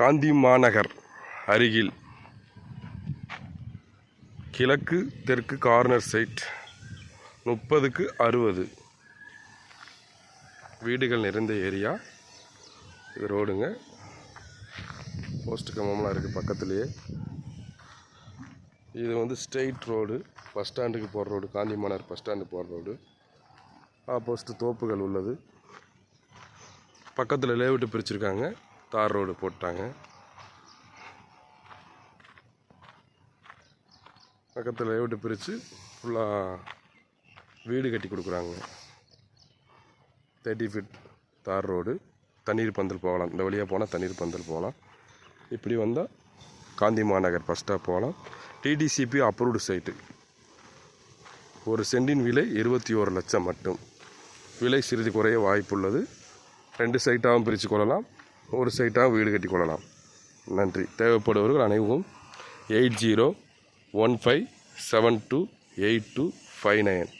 காந்தி மாநகர் அருகில் கிழக்கு தெற்கு கார்னர் சைட் முப்பதுக்கு அறுபது. வீடுகள் நிறைந்த ஏரியா. இது ரோடுங்க. போஸ்ட் கம்பம்லாம் இருக்குது பக்கத்துலேயே. இது வந்து ஸ்ட்ரெயிட் ரோடு. பஸ் ஸ்டாண்டுக்கு போகிற road. Gandhi Managar bus stand போகிற ரோடு. ஆப்போசிட் தோப்புகள் உள்ளது. பக்கத்தில் லேவுட்டு பிரிச்சிருக்காங்க. தார் ரோடு போட்டாங்க. பக்கத்தில் லேவுட்டு பிரித்து ஃபுல்லாக வீடு கட்டி கொடுக்குறாங்க. Thirty feet tar road. தண்ணீர் பந்தல் போகலாம். இந்த வழியாக போனால் தண்ணீர் பந்தல் போகலாம். இப்படி வந்தால் காந்தி மாநகர் பஸ் ஸ்டாப் போகலாம். டிடிசிபி அப்ரூவ்டு சைட்டு ஒரு சென்டின் விலை இருபத்தி ஒரு லட்சம் மட்டும். விலை சிறிது குறைய வாய்ப்புள்ளது. ரெண்டு சைட்டாகவும் பிரித்து கொள்ளலாம். ஒரு சைட்டாக வீடு கட்டி கொள்ளலாம். நன்றி. தேவைப்படுபவர்கள் அனைவரும் eight zero one five seven two eight two five nine.